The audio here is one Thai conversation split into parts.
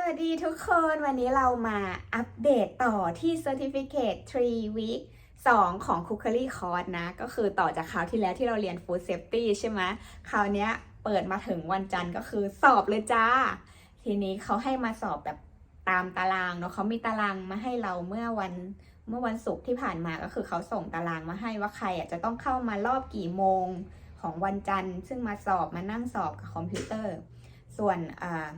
สวัสดีทุกคนวันนี้เรามาอัปเดตต่อที่ Certificate 3 Week 2 ของ Cookery Course นะ ก็คือต่อจากคราวที่แล้วที่เราเรียน Food Safety ใช่ไหมคราวนี้เปิดมาถึงวันจันทร์ก็คือสอบเลยจ้า ทีนี้เขาให้มาสอบแบบตามตารางเนาะเขามีตารางมาให้เราเมื่อวันเมื่อวันศุกร์ที่ผ่านมาก็คือเขาส่งตารางมาให้ว่าใครอะจะต้องเข้ามารอบกี่โมงของวันจันทร์ ซึ่งมาสอบมานั่งสอบกับคอมพิวเตอร์ ส่วนอ่า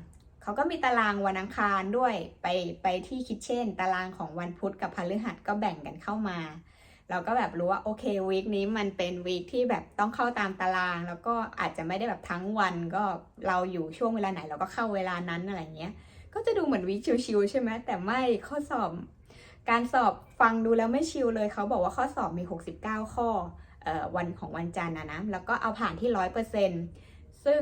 เขาก็มีตารางวันอังคารด้วยไปไปที่คิทเช่น ตารางของวันพุธกับพฤหัสก็แบ่งกันเข้ามา เราก็แบบรู้ว่าโอเควีคนี้มันเป็นวีคที่แบบต้องเข้าตามตาราง แล้วก็อาจจะไม่ได้แบบทั้งวันก็เราอยู่ช่วงเวลาไหน เราก็เข้าเวลานั้นอะไรเงี้ย ก็จะดูเหมือนวีคชิวๆใช่ไหมแต่ไม่ข้อสอบ การสอบฟังดูแล้วไม่ชิวเลยเขาบอกว่าข้อสอบมี 69 ข้อเอ่อวันของวันจันทร์นะนะแล้วก็เอาผ่านที่ร้อยเปอร์เซ็นต์ซึ่ง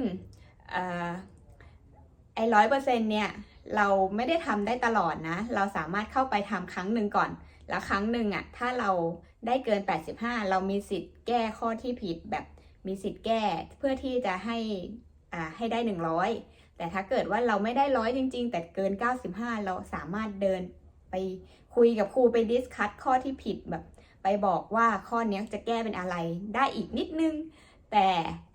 ไอ้ร้อยเปอร์เซ็นเนี่ยเราไม่ได้ทำได้ตลอดนะ เราสามารถเข้าไปทำครั้งหนึ่งก่อน แล้วครั้งหนึ่งอะ่ะถ้าเราได้เกิน 85 เรามีสิทธิ์แก้ข้อที่ผิดแบบมีสิทธิ์แก้เพื่อที่จะให้อ่าให้ได้ 100 แต่ถ้าเกิดว่าเราไม่ได้ร้อยจริง ๆ แต่เกิน 95 เราสามารถเดินไปคุยกับครูไปดิสคัตข้อที่ผิดแบบ ไปบอกว่าข้อนี้จะแก้เป็นอะไรได้อีกนิดนึง แต่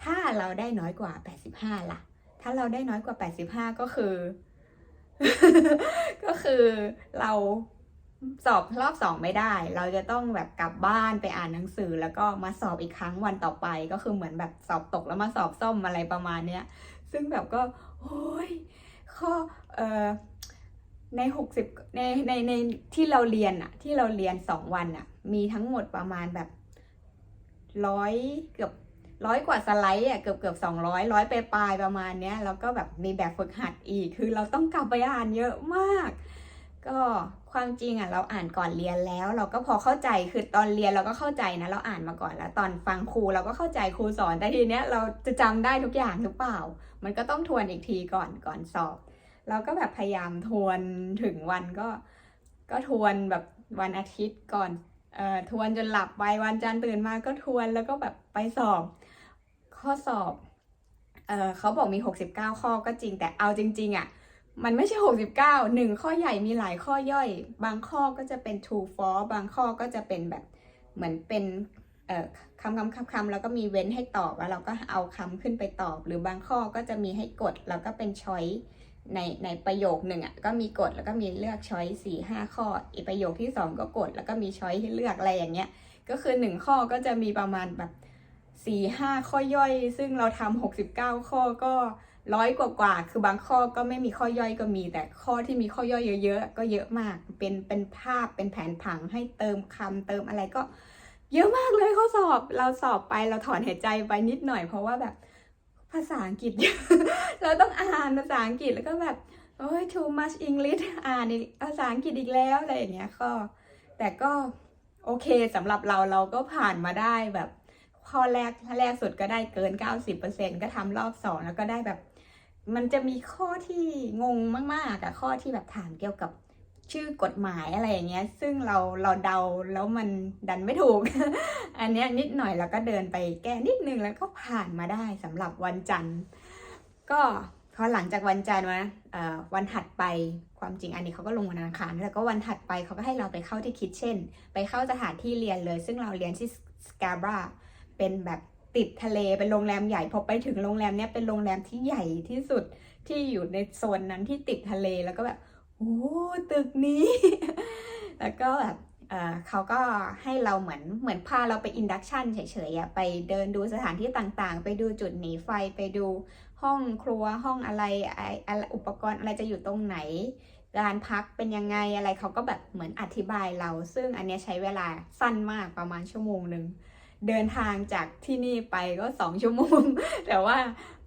ถ้าเราได้น้อยกว่า 85 ล่ะ ถ้าเราได้น้อยกว่า 85 ก็คือ ก็คือเราสอบรอบสองไม่ได้ เราจะต้องแบบกลับบ้านไปอ่านหนังสือ แล้วก็มาสอบอีกครั้งวันต่อไป ก็คือเหมือนแบบสอบตกแล้วมาสอบซ่อมอะไรประมาณเนี้ย ซึ่งแบบก็โอ้ยข้อเอ่อใน60ในในในที่เราเรียนอะที่เราเรียน2วันอะมีทั้งหมดประมาณแบบร้อยเกือบ ร้อยกว่าสไลด์อะเกือบเกือบสองร้อยร้อยปลายประมาณเนี้ยแล้วก็แบบมีแบบฝึกหัดอีก คือเราต้องกลับไปอ่านเยอะมาก ก็ความจริงอะเราอ่านก่อนเรียนแล้ว เราก็พอเข้าใจคือตอนเรียนเราก็เข้าใจนะ เราอ่านมาก่อนแล้ว ตอนฟังครูเราก็เข้าใจครูสอนแต่ทีเนี้ยเราจะจำได้ทุกอย่างหรือเปล่า มันก็ต้องทวนอีกทีก่อนก่อนสอบ เราก็แบบพยายามทวนถึงวันก็ ก็ทวนแบบวันอาทิตย์ก่อน ทวนจนหลับไปวันจันทร์ตื่นมาก็ทวนแล้วก็แบบไปสอบข้อสอบเออเขาบอกมี 69 ข้อก็จริง แต่เอาจริงๆอะมันไม่ใช่ 69หนึ่งข้อใหญ่มีหลายข้อย่อย บางข้อก็จะเป็น true false บางข้อก็จะเป็นแบบเหมือนเป็นคำคำคำคำแล้วก็มีเว้นให้ตอบแล้วเราก็เอาคำขึ้นไปตอบ หรือบางข้อก็จะมีให้กดแล้วก็เป็นช้อย ในในประโยคหนึ่งอะก็มีกดแล้วก็มีเลือกช้อยสี่ห้าข้อ อีกประโยคที่สองก็กดแล้วก็มีช้อยให้เลือกอะไรอย่างเงี้ยก็คือหนึ่งข้อก็จะมีประมาณแบบสี่ห้าข้อย่อย ซึ่งเราทำหกสิบเก้าข้อก็ร้อยกว่ากว่า คือบางข้อก็ไม่มีข้อย่อยก็มี แต่ข้อที่มีข้อย่อยเยอะๆก็เยอะมาก เป็นเป็นภาพเป็นแผนผังให้เติมคำเติมอะไรก็ เยอะมากเลยข้อสอบเราสอบไปเราถอนหายใจไปนิดหน่อยเพราะว่าแบบ ภาษาอังกฤษ เราต้องอ่านภาษาอังกฤษแล้วก็แบบโอ้ย too much English อ่านภาษาอังกฤษอีกแล้วอะไรอย่างเงี้ยก็แต่ก็โอเคสำหรับเราเราก็ผ่านมาได้แบบข้อแรกแรกสุดก็ได้เกิน 90%ก็ทำรอบสองแล้วก็ได้แบบ มันจะมีข้อที่งงมากๆอะข้อที่แบบถามเกี่ยวกับ ชื่อกฎหมายอะไรอย่างเงี้ย ซึ่งเราเราเดาแล้วมันดันไม่ถูก อันเนี้ยนิดหน่อยเราก็เดินไปแก้นิดนึงแล้วก็ผ่านมาได้สำหรับวันจันทร์ ก็พอหลังจากวันจันทร์วะวันถัดไปความจริงอันนี้เขาก็ลงวันอังคารแล้วก็วันถัดไปเขาก็ให้เราไปเข้าที่คิทเช่น ไปเข้าสถานที่เรียนเลย ซึ่งเราเรียนที่สกาบราเป็นแบบติดทะเลเป็นโรงแรมใหญ่พอไปถึงโรงแรมเนี้ยเป็นโรงแรมที่ใหญ่ที่สุดที่อยู่ในโซนนั้นที่ติดทะเลแล้วก็แบบ อ้ตึกนี้ แล้วก็แบบเขาก็ให้เราเหมือนเหมือนพาเราไปอินดักชันเฉยๆไปเดินดูสถานที่ต่างๆ ไปดูจุดหนีไฟไปดูห้องครัวห้องอะไรอุปกรณ์อะไรจะอยู่ตรงไหนการพักเป็นยังไงอะไรเขาก็แบบเหมือนอธิบายเรา ซึ่งอันนี้ใช้เวลาสั้นมากประมาณชั่วโมงหนึ่งเดินทางจากที่นี่ไปก็สองชั่วโมง แต่ว่า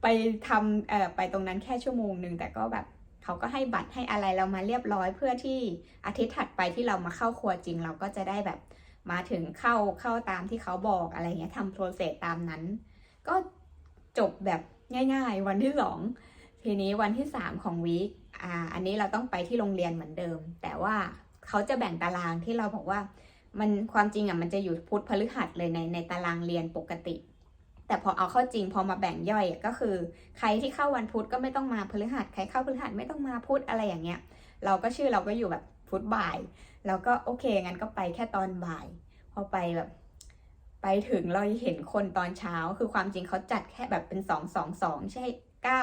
ไปทำไปตรงนั้นแค่ชั่วโมงหนึ่งแต่ก็แบบ เขาก็ให้บัตรให้อะไรเรามาเรียบร้อย เพื่อที่อาทิตย์ถัดไปที่เรามาเข้าครัวจริง เราก็จะได้แบบมาถึงเข้าเข้าตามที่เขาบอกอะไรเงี้ยทำโปรเซสตามนั้น ก็จบแบบง่าย ๆ วันที่สองทีนี้วันที่สามของวีคอ่าอันนี้เราต้องไปที่โรงเรียนเหมือนเดิม แต่ว่าเขาจะแบ่งตารางที่เราบอกว่า มันความจริงอะมันจะอยู่พุธพฤหัสเลยในในตารางเรียนปกติ แต่พอเอาเข้าจริงพอมาแบ่งย่อยก็คือ ใครที่เข้าวันพุธก็ไม่ต้องมาพฤหัสใครเข้าพฤหัสไม่ต้องมาพุธอะไรอย่างเงี้ย เราก็ชื่อเราก็อยู่แบบพุธบ่าย แล้วก็โอเคงั้นก็ไปแค่ตอนบ่าย พอไปแบบ ไปถึงเราเห็นคนตอนเช้าคือความจริงเขาจัดแค่แบบเป็นสองสองสองใช่เก้า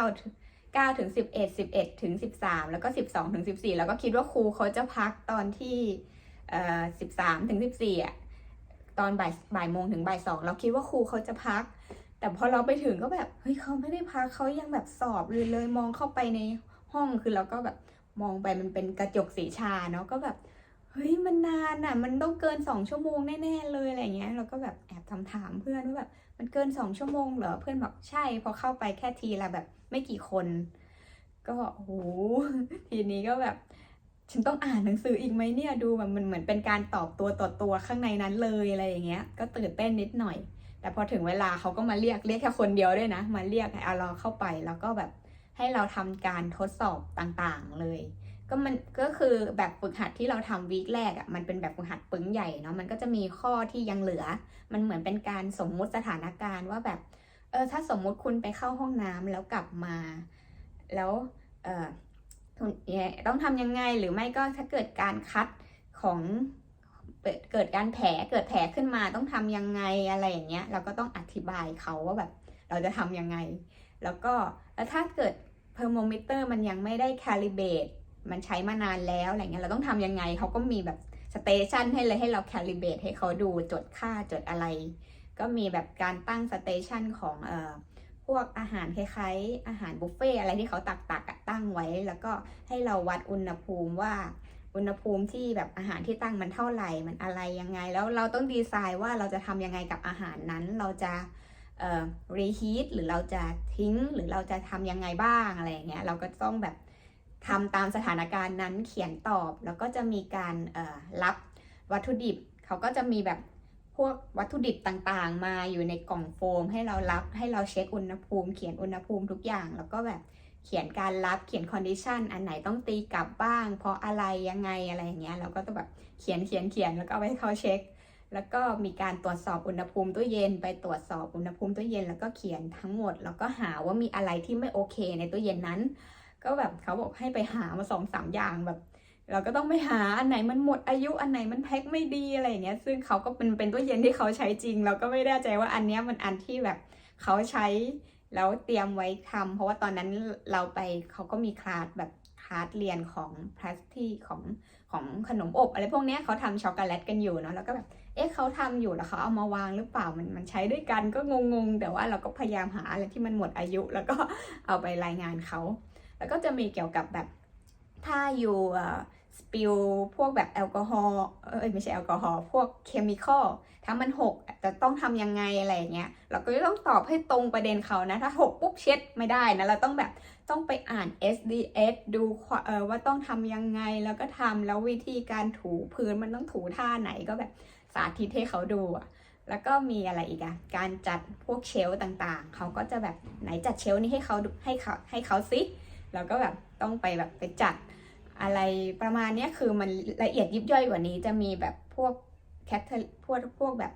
เก้าถึงสิบเอ็ดสิบเอ็ดถึงสิบสามแล้วก็สิบสองถึงสิบสี่แล้วก็คิดว่าครูเขาจะพักตอนที่เอ่อสิบสามถึงสิบสี่อะ ตอนบ่ายบ่ายโมงถึงบ่ายสองเราคิดว่าครูเขาจะพัก แต่พอเราไปถึงก็แบบเฮ้ยเขาไม่ได้พักเขายังแบบสอบเลยเลยมองเข้าไปในห้องคือเราก็แบบมองไปมันเป็นกระจกสีชาเนาะก็แบบเฮ้ยมันนานอะ มันต้องเกินสองชั่วโมงแน่ๆเลยอะไรเงี้ยเราก็แบบแอบถามถามเพื่อนว่าแบบมันเกินสองชั่วโมงเหรอเพื่อนบอกใช่พอเข้าไปแค่ทีละแบบไม่กี่คน ก็โอ้โหทีนี้ก็แบบ ฉันต้องอ่านหนังสืออีกไหมเนี่ยดูแบบมันเหมือนเป็นการตอบตัวต่อตัวข้างในนั้นเลยอะไรอย่างเงี้ย ก็ตื่นเต้นนิดหน่อย แต่พอถึงเวลาเขาก็มาเรียกเรียกแค่คนเดียวด้วยนะ มาเรียกให้เอาราเข้าไปแล้วก็แบบให้เราทำการทดสอบต่างๆเลย ก็มันก็คือแบบฝึกหัดที่เราทำวีคแรกอะมันเป็นแบบฝึกหัดปึ้งใหญ่เนาะมันก็จะมีข้อที่ยังเหลือ มันเหมือนเป็นการสมมุติสถานการณ์ว่าแบบเออถ้าสมมุติคุณไปเข้าห้องน้ำแล้วกลับมา แล้วเออ ต้องทำยังไงหรือไม่ก็ถ้าเกิดการคัดของเกิดการแผลเกิดแผลขึ้นมาต้องทำยังไงอะไรอย่างเงี้ย เราก็ต้องอธิบายเขาว่าแบบเราจะทำยังไง แล้วก็แล้วถ้าเกิดเทอร์โมมิเตอร์มันยังไม่ได้คาลิเบตมันใช้มานานแล้วอะไรเงี้ยเราต้องทำยังไงเขาก็มีแบบสเตชันให้เลยให้เราแคลิเบตให้เขาดูจดค่าจดอะไร ก็มีแบบการตั้งสเตชันของเอ่อ พวกอาหารคล้ายๆ อาหารบุฟเฟ่อะไรที่เขาตักตักตั้งไว้ แล้วก็ให้เราวัดอุณหภูมิว่าอุณหภูมิที่แบบอาหารที่ตั้งมันเท่าไหร่ มันอะไรยังไง แล้วเราต้องดีไซน์ว่าเราจะทำยังไงกับอาหารนั้น เราจะเอ่อรีฮีทหรือเราจะทิ้ง หรือเราจะทำยังไงบ้างอะไรอย่างเงี้ย เราก็ต้องแบบทำตามสถานการณ์นั้นเขียนตอบ แล้วก็จะมีการเอ่อรับวัตถุดิบ เขาก็จะมีแบบ พวกวัตถุดิบต่างๆ มาอยู่ในกล่องโฟม ให้เรารับให้เราเช็คอุณหภูมิ เขียนอุณหภูมิทุกอย่าง แล้วก็แบบเขียนการรับเขียนคอนดิชันอันไหนต้องตีกลับบ้าง เพราะอะไรยังไงอะไรอย่างเงี้ยเราก็ต้องแบบเขียนเขียนเขียนแล้วก็เอาไว้ให้เขาเช็ค แล้วก็มีการตรวจสอบอุณหภูมิตู้เย็น ไปตรวจสอบอุณหภูมิตู้เย็นแล้วก็เขียนทั้งหมด แล้วก็หาว่ามีอะไรที่ไม่โอเค ในตู้เย็นนั้น ก็แบบเขาบอกให้ไปหามาสองสามอย่างแบบ เราก็ต้องไปหาอันไหนมันหมดอายุอันไหนมันแพ็คไม่ดีอะไรอย่างเงี้ย ซึ่งเขาก็เป็นเป็นตู้เย็นที่เขาใช้จริง เราก็ไม่แน่ใจว่าอันเนี้ยมันอันที่แบบเขาใช้แล้วเตรียมไว้ทำเพราะว่าตอนนั้นเราไปเขาก็มีคลาสแบบคลาสเรียนของพลาสติกของของขนมอบอะไรพวกเนี้ยเขาทำช็อกโกแลตกันอยู่เนาะแล้วก็แบบเอ๊ะเขาทำอยู่แล้วเขาเอามาวางหรือเปล่ามันมันใช้ด้วยกันก็งงๆ แต่ว่าเราก็พยายามหาอะไรที่มันหมดอายุ แล้วก็เอาไปรายงานเขาแล้วก็จะมีเกี่ยวกับแบบ ถ้าอยู่สปิลพวกแบบแอลกอฮอล์เอ้ยไม่ใช่แอลกอฮอล์พวกเคมีคอลถ้ามันหกจะต้องทำยังไงอะไรเงี้ยเราก็ต้องตอบให้ตรงประเด็นเขานะ ถ้าหกปุ๊บเช็ดไม่ได้นะ เราต้องแบบต้องไปอ่าน SDS ดูว่าต้องทำยังไงแล้วก็ทำแล้ววิธีการถูพื้นมันต้องถูท่าไหนก็แบบสาธิตให้เขาดูอะแล้วก็มีอะไรอีกอะการจัดพวกเชล์ต่างๆ เขาก็จะแบบไหนจัดเชล์นี้ให้เขาให้เขาให้เขาซิแล้วก็แบบต้องไปแบบไปจัด อะไรประมาณนี้คือมันละเอียดยิบย่อยกว่านี้จะมีแบบพวกแคทพวกพวกแบบ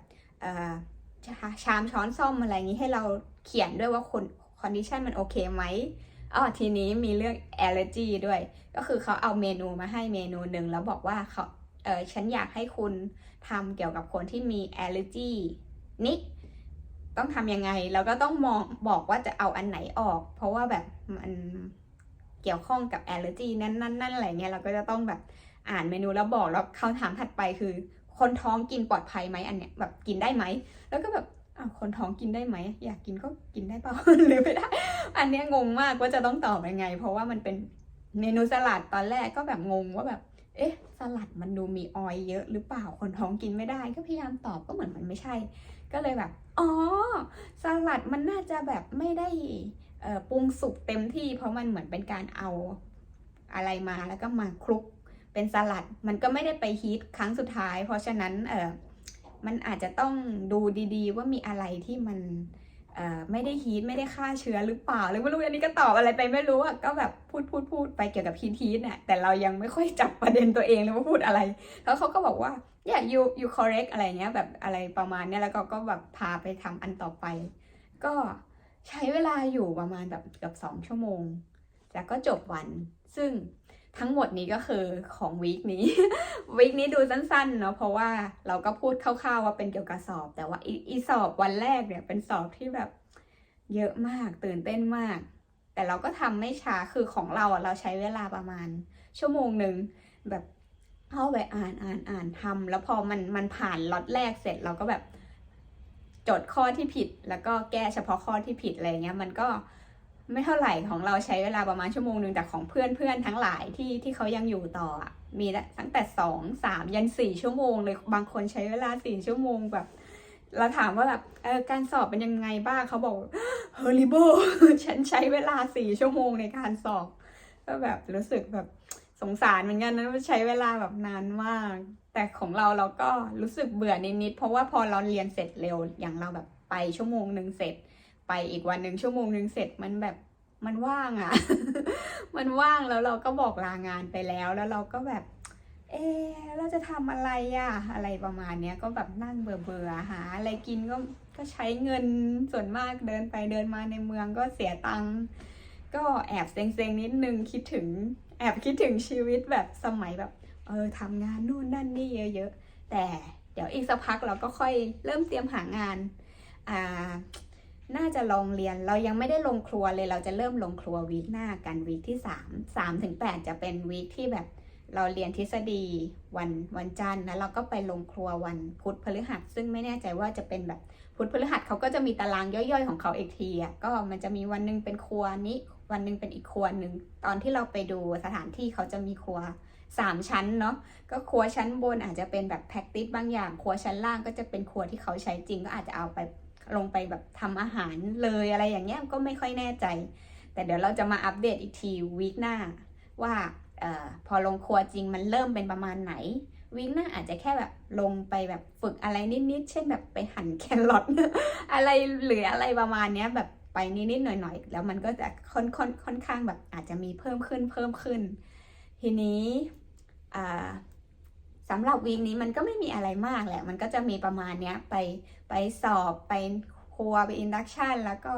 ชามช้อนซ่อมอะไรอย่างนี้ให้เราเขียนด้วยว่าคนคอนดิชันมันโอเคไหมอ๋อทีนี้มีเรื่อง allergy ด้วย ก็คือเขาเอาเมนูมาให้เมนูหนึ่งแล้วบอกว่าเขาเออฉันอยากให้คุณทำเกี่ยวกับคนที่มี allergy นิดต้องทำยังไง แล้วก็ต้องมองบอกว่าจะเอาอันไหนออก เพราะว่าแบบมัน เกี่ยวข้องกับ allergy นั่นนั่นนั่นอะไรเงี้ยเราก็จะต้องแบบอ่านเมนูแล้วบอกแล้วคำถามถัดไปคือ คนท้องกินปลอดภัยไหมอันเนี้ยแบบกินได้ไหมแล้วก็แบบอ้าวคนท้องกินได้ไหมอยากกินก็กินได้เปล่าหรือไม่ได้ อันเนี้ยงงมากว่าจะต้องตอบยังไง เพราะว่ามันเป็นเมนูสลัดตอนแรกก็แบบงงว่าแบบ เอ๊ะ สลัดมันดูมีออยล์เยอะหรือเปล่าคนท้องกินไม่ได้ก็พยายามตอบก็เหมือนมันไม่ใช่ ก็เลยแบบ อ๋อ สลัดมันน่าจะแบบไม่ได้ ปรุงสุกเต็มที่ เพราะมันเหมือนเป็นการเอาอะไรมาแล้วก็มาคลุกเป็นสลัด มันก็ไม่ได้ไปฮีทครั้งสุดท้าย เพราะฉะนั้นเออมันอาจจะต้องดูดีๆ ว่ามีอะไรที่มันไม่ได้ฮีทไม่ได้ฆ่าเชื้อหรือเปล่าหรือไม่รู้อันนี้ก็ตอบอะไรไปไม่รู้อะก็แบบพูดพูดพูดไปเกี่ยวกับฮีทฮีทเนี่ยแต่เรายังไม่ค่อยจับประเด็นตัวเองเลยว่าพูดอะไร แล้วเขาก็บอกว่า yeah you you correct อะไรเงี้ยแบบอะไรประมาณเนี้ยแล้วก็ก็แบบพาไปทำอันต่อไป ก็ ใช้เวลาอยู่ประมาณแบบเกือบสองชั่วโมง แล้วก็จบวัน ซึ่งทั้งหมดนี้ก็คือของวีคนี้ วีคนี้ดูสั้นๆเนาะเพราะว่าเราก็พูดคร่าวๆว่าเป็นเกี่ยวกับสอบ แต่ว่าอีสอบวันแรกเนี่ยเป็นสอบที่แบบเยอะมากตื่นเต้นมาก แต่เราก็ทำไม่ช้าคือของเราอะเราใช้เวลาประมาณ ชั่วโมงหนึ่งแบบเข้าไปอ่านอ่านอ่านทำแล้วพอมันมันผ่านล็อตแรกเสร็จเราก็แบบ จดข้อที่ผิด แล้วก็แก้เฉพาะข้อที่ผิดอะไรเงี้ยมันก็ไม่เท่าไหร่ของเราใช้เวลาประมาณชั่วโมงหนึ่งแต่ของเพื่อนเพื่อนทั้งหลายที่ที่เขายังอยู่ต่อมีตั้งแต่สองสามยันสี่ชั่วโมงเลยบางคนใช้เวลาสี่ชั่วโมงแบบ เราถามว่าแบบเออการสอบเป็นยังไงบ้างเขาบอก horrible ฉันใช้เวลาสี่ชั่วโมงในการสอบ ก็แบบรู้สึกแบบสงสารเหมือนกันนะใช้เวลาแบบนานมาก แต่ของเราเราก็รู้สึกเบื่อนิดๆเพราะว่าพอเราเรียนเสร็จเร็วอย่างเราแบบไปชั่วโมงหนึ่งเสร็จ ไปอีกวันหนึ่งชั่วโมงหนึ่งเสร็จมันแบบมันว่างอะ่ะ มันว่างแล้วเราก็บอกลางานไปแล้วแล้วเราก็แบบ เออเราจะทำอะไรอะอะไรประมาณเนี้ยก็แบบนั่งเบื่อเบื่อๆหาอะไรกินก็ก็ใช้เงินส่วนมากเดินไปเดินมาในเมืองก็เสียตังค์ก็แอบเซ็งๆนิดนึงคิดถึง แอบคิดถึงชีวิตแบบสมัยแบบ เออทำงานนู่นนั่นนี่เยอะๆ แต่เดี๋ยวอีกสักพักเราก็ค่อยเริ่มเตรียมหางานอ่าน่าจะลองเรียนเรายังไม่ได้ลงครัวเลยเราจะเริ่มลงครัววีคหน้ากันวีคที่สามสามถึงแปดจะเป็นวีคที่แบบเราเรียนทฤษฎีวันวันจันทร์แล้วเราก็ไปลงครัววันพุธพฤหัส ซึ่งไม่แน่ใจว่าจะเป็นแบบพุธพฤหัสเขาก็จะมีตารางย่อยๆของเขาอีกทีอะก็มันจะมีวันหนึงเป็นครัวนี้ วันหนึงเป็นอีกครัวหนึ่งตอนที่เราไปดูสถานที่เขาจะมีครัว สามชั้นเนาะก็ครัวชั้นบนอาจจะเป็นแบบแพ็กติสบางอย่าง ครัวชั้นล่างก็จะเป็นครัวที่เขาใช้จริงก็อาจจะเอาไปลงไปแบบทำอาหารเลยอะไรอย่างเงี้ยก็ไม่ค่อยแน่ใจ แต่เดี๋ยวเราจะมาอัปเดตอีกทีวีคหน้าว่าออพอลงครัวจริงมันเริ่มเป็นประมาณไหนวีคหน้าอาจจะแค่แบบลงไปแบบฝึกอะไรนิดๆเช่นแบบไปหั่นแครอทอะไรหรืออะไรประมาณเนี้ยแบบไปนิดๆหน่อยๆแล้วมันก็จะค่อนค่อนค่อนข้างแบบอาจจะมีเพิ่มขึ้นเพิ่มขึ้น ทีนี้ สำหรับวีคนี้มันก็ไม่มีอะไรมากแหละ มันก็จะมีประมาณเนี้ยไปไปสอบไปครัวไปอินดักชันแล้วก็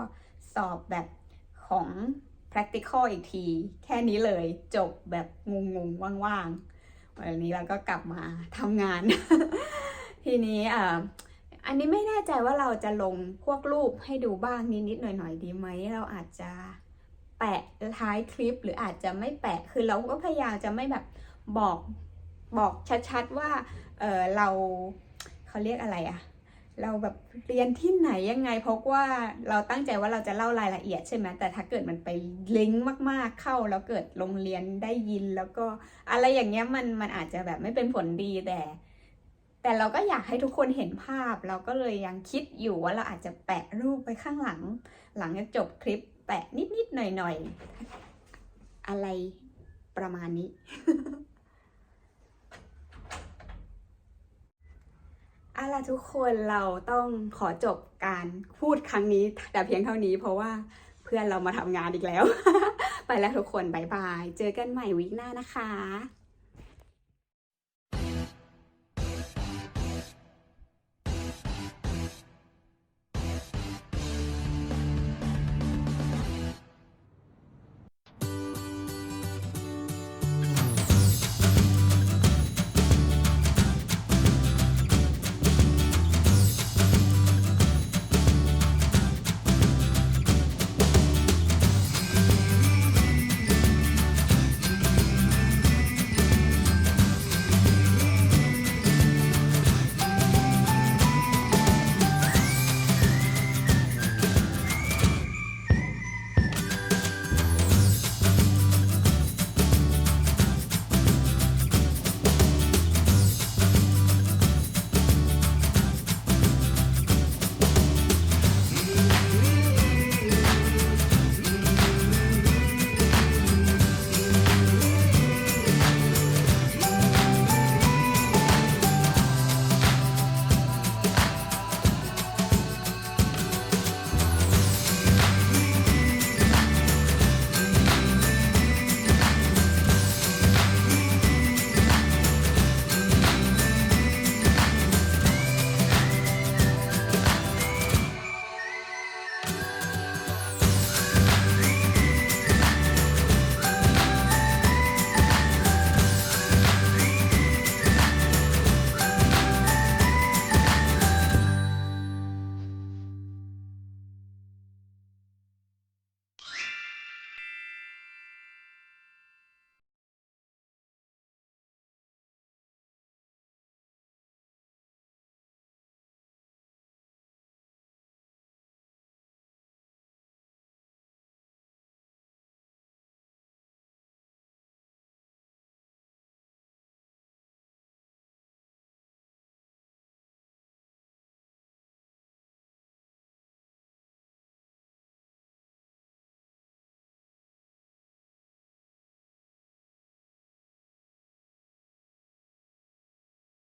สอบแบบของ practical อีกที แค่นี้เลยจบแบบงงๆว่างๆวันนี้เราก็กลับมาทำงาน ทีนี้อ่าอันนี้ไม่แน่ใจว่าเราจะลงพวกรูปให้ดูบ้างนิดๆหน่อยๆดีไหม เราอาจจะแปะท้ายคลิปหรืออาจจะไม่แปะ คือเราก็พยายามจะไม่แบบ บอกบอกชัดๆว่าเออเราเขาเรียกอะไรอะเราแบบเรียนที่ไหนยังไง เพราะว่าเราตั้งใจว่าเราจะเล่ารายละเอียดใช่ไหมแต่ถ้าเกิดมันไปลิงก์มากๆเข้าแล้วเกิดโรงเรียนได้ยิน แล้วก็อะไรอย่างเงี้ยมันมันอาจจะแบบไม่เป็นผลดีแต่ แต่เราก็อยากให้ทุกคนเห็นภาพ เราก็เลยยังคิดอยู่ว่าเราอาจจะแปะรูปไปข้างหลัง หลังจากจบคลิปแปะนิดๆหน่อยๆอะไรประมาณนี้ อาล่ะทุกคนเราต้องขอจบการพูดครั้งนี้ แต่เพียงเท่านี้เพราะว่าเพื่อนเรามาทำงานอีกแล้ว ไปแล้วทุกคนบายบาย เจอกันใหม่วิกหน้านะคะ